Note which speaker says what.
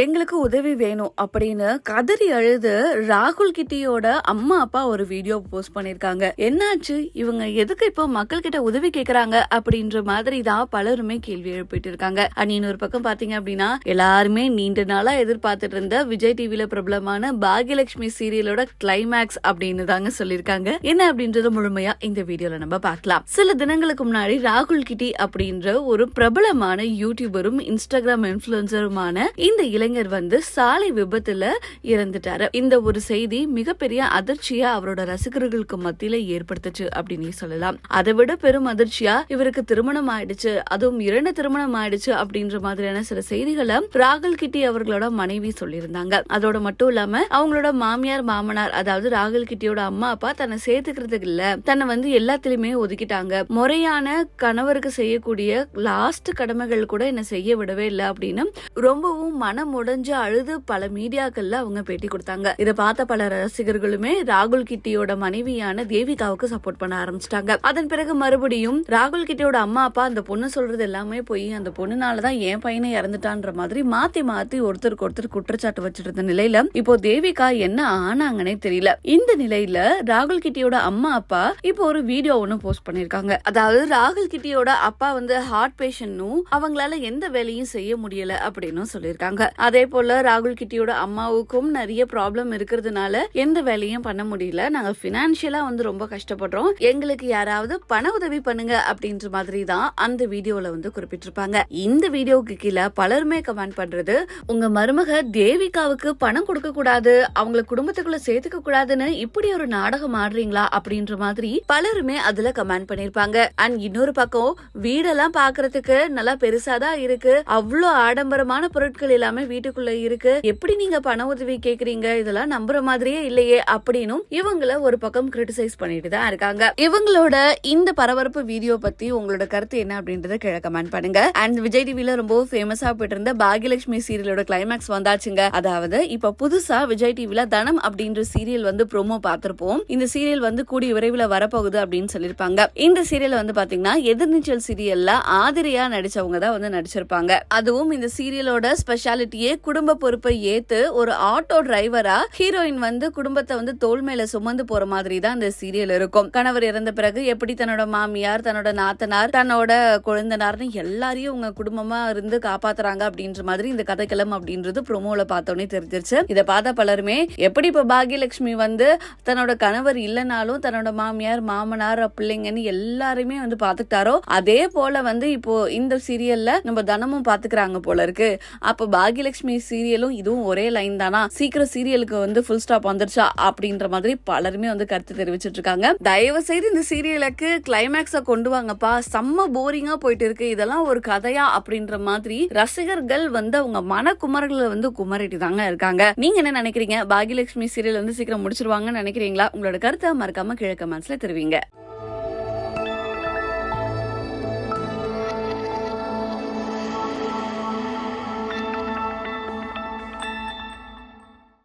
Speaker 1: எங்களுக்கு உதவி வேணும் அப்படின்னு கதறி அழுது ராகுல் கிட்டியோட அம்மா அப்பா ஒரு வீடியோ போஸ்ட் பண்ணிருக்காங்க. என்னாச்சு? இவங்க எதுக்கு இப்போ மக்கள் கிட்ட உதவி கேக்குறாங்க அப்படின்ற மாதிரி தான் பலருமே கேள்வி எழுப்பிட்டு இருக்காங்க. அண்ட் இன்னொரு பக்கம் பாத்தீங்க அப்படின்னா எல்லாருமே நீண்ட நாளா எதிர்பார்த்துட்டு இருந்த விஜய் டிவில பிரபலமான பாகியலட்சுமி சீரியலோட கிளைமேக்ஸ் அப்படின்னு தாங்க சொல்லியிருக்காங்க என்ன அப்படின்றத முழுமையா இந்த வீடியோல நம்ம பார்க்கலாம். சில தினங்களுக்கு முன்னாடி ராகுல் கிட்டி அப்படின்ற ஒரு பிரபலமான யூடியூபரும் இன்ஸ்டாகிராம் இன்ஃபுளுசருமான இந்த இளைஞர் வந்து சாலை விபத்துல இறந்துட்டாரு. இந்த ஒரு செய்தி மிகப்பெரிய அதிர்ச்சியா அவரோட ரசிகர்களுக்கு மத்தியில ஏற்படுத்துச்சு அப்படின்னு சொல்லலாம். அதை விட பெரும் அதிர்ச்சியா இவருக்கு திருமணம் ஆயிடுச்சு. அதுவும் இரண்டு திருமணம் ஆயிடுச்சு அப்படின்ற மாதிரியான சில செய்திகளை ராகுல் கிட்டி அவர்களோட மனைவி சொல்லியிருந்தாங்க. அதோட மட்டும் இல்லாம அவங்களோட மாமியார் மாமனார் அதாவது ராகுல் கிட்டியோட அம்மா அப்பா தன்னை சேர்த்துக்கிறதுக்கு இல்ல. தன்னை வந்து எல்லாத்திலுமே ஒதுக்கிட்டாங்க. முறையான கணவருக்கு செய்யக்கூடிய லாஸ்ட் கடமைகள் கூட என்ன செய்ய விடவே இல்லை அப்படின்னு ரொம்பவும் மனம் உடைஞ்சு அழுது பல மீடியாக்கள்ல அவங்க பேட்டி கொடுத்தாங்க. இதை பார்த்த பல ரசிகர்களுமே ராகுல் கிட்டியோட மனைவியான தேவிகாவுக்கு சப்போர்ட் பண்ண ஆரம்பிச்சிட்டாங்க. அதன் பிறகு மறுபடியும் ராகுல் கிட்டியோட அம்மா அப்பா அந்த பொண்ணு சொல்றது எல்லாமே போய் அந்த பொண்ணுனாலதான் என் பையனை இறந்துட்டான்ற மாதிரி மாத்தி மாத்தி ஒருத்தருக்கு ஒருத்தர் குற்றச்சாட்டு வச்சிருந்த இருந்த நிலையில இப்போ தேவிகா என்ன ஆனாங்கன்னே தெரியல. இந்த நிலையில ராகுல் கிட்டியோட அம்மா அப்பா இப்போ ஒரு வீடியோ ஒன்னு போஸ்ட் பண்ணிருக்காங்க அதாவது ராகுல் கிட்டியோட அப்பா வந்து ஹார்ட் பேஷண்ட்னும் அவங்களால எந்த வேலையும் செய்ய முடியல அப்படின்னு சொல்லியிருக்காங்க. அதே போல ராகுல் கிட்டியோட அம்மாவுக்கும் நிறைய ப்ராப்ளம் இருக்கிறதுனால எந்த வேலையும் பண்ண முடியல. நாங்க பினான்சியலா வந்து ரொம்ப கஷ்டப்படுறோம். எங்களுக்கு யாராவது பண உதவி பண்ணுங்க அப்படின்ற மாதிரி தான் அந்த வீடியோல வந்து குறிப்பிட்டிருப்பாங்க. இந்த வீடியோவுக்கு கீழே பலருமே கமெண்ட் பண்றது உங்க மருமக தேவிகாவுக்கு பணம் கொடுக்க கூடாது அவங்கள குடும்பத்துக்குள்ள சேர்த்துக்க கூடாதுன்னு இப்படி ஒரு நாடகம் ஆடுறீங்களா? அப்படின்ற மாதிரி பலருமே அதுல கமெண்ட் பண்ணிருப்பாங்க அண்ட் இன்னொரு பக்கம் வீடெல்லாம் பாக்குறதுக்கு நல்லா பெருசாக தான் இருக்கு. அவ்வளோ ஆடம்பரமான பொருட்கள் எல்லாமே வீட்டுக்குள்ள இருக்கு. எப்படி நீங்க பண உதவி கேக்குறீங்க? இதெல்லாம் நம்புற மாதிரியே இல்லையே அப்படின்னும் இவங்கள ஒரு பக்கம் கிரிட்டிசைஸ் பண்ணிட்டு தான் இருக்காங்க. இவங்களோட இந்த பரபரப்பு வீடியோ பத்தி உங்களோட கருத்து என்ன அப்படின்றத கீழே கமெண்ட் பண்ணுங்க. அண்ட் விஜய் டிவில ரொம்ப ஃபேமஸா போயிட்டு இருந்த பாகியலட்சுமி சீரியலோட கிளைமேக்ஸ் வந்தாச்சுங்க. அதாவது இப்ப புதுசா விஜய் டிவில தனம் அப்படின்ற சீரியல் வந்து ப்ரோமோ பார்த்திருப்போம். இந்த சீரியல் வந்து கூடிய விரைவில் வரப்போகுது அப்படின்னு சொல்லியிருப்பாங்க. இந்த சீரியல் வந்து பாத்தீங்கன்னா எதிர்நீச்சல் சீரியல்ல ஆதிரியா நடிச்சவங்க தான் வந்து நடிச்சிருப்பாங்க. அதுவும் இந்த சீரியலோட ஸ்பெஷாலிட்டி ஸ்பெஷாலிட்டியே குடும்ப பொறுப்பை ஏத்து ஒரு ஆட்டோ டிரைவரா ஹீரோயின் வந்து குடும்பத்தை வந்து தோல் மேல சுமந்து போற மாதிரி தான் இந்த சீரியல் இருக்கும். கணவர் இறந்த பிறகு எப்படி தன்னோட மாமியார் தன்னோட நாத்தனார் தன்னோட குழந்தனார்னு எல்லாரையும் உங்க குடும்பமா இருந்து காப்பாத்துறாங்க அப்படின்ற மாதிரி இந்த கதைக்களம் அப்படின்றது ப்ரோமோல பார்த்தோன்னே தெரிஞ்சிருச்சு. இதை பார்த்த பலருமே எப்படி இப்ப பாகியலட்சுமி வந்து தன்னோட கணவர் இல்லைனாலும் தன்னோட மாமியார் மாமனார் பிள்ளைங்கன்னு எல்லாருமே வந்து பாத்துக்கிட்டாரோ அதே போல வந்து இப்போ இந்த சீரியல்ல நம்ம தனமும் பாத்துக்கிறாங்க போல இருக்கு. அப்ப பாக்கியலட்சுமி சீரியலும் இதுவும் ஒரே லைன் தானா? சீக்கிரம் சீரியலுக்கு வந்து ஃபுல் ஸ்டாப் வந்துருச்சா? அப்படின்ற மாதிரி பலருமே வந்து கருத்து தெரிவிச்சிட்டு இருக்காங்க தயவு செய்து இந்த சீரியலுக்கு கிளைமேக்ஸ கொண்டு வாங்கப்பா. செம்ம போரிங்கா போயிட்டு இருக்கு இதெல்லாம் ஒரு கதையா? அப்படின்ற மாதிரி ரசிகர்கள் வந்து அவங்க மனக்குமர்களை வந்து குமரிட்டு தாங்க இருக்காங்க. நீங்க என்ன நினைக்கிறீங்க? பாகியலட்சுமி சீரியல் வந்து சீக்கிரம் முடிச்சிருவாங்கன்னு நினைக்கிறீங்களா? உங்களோட கருத்தை மறக்காம கீழே மனசுல தெரிவிங்க.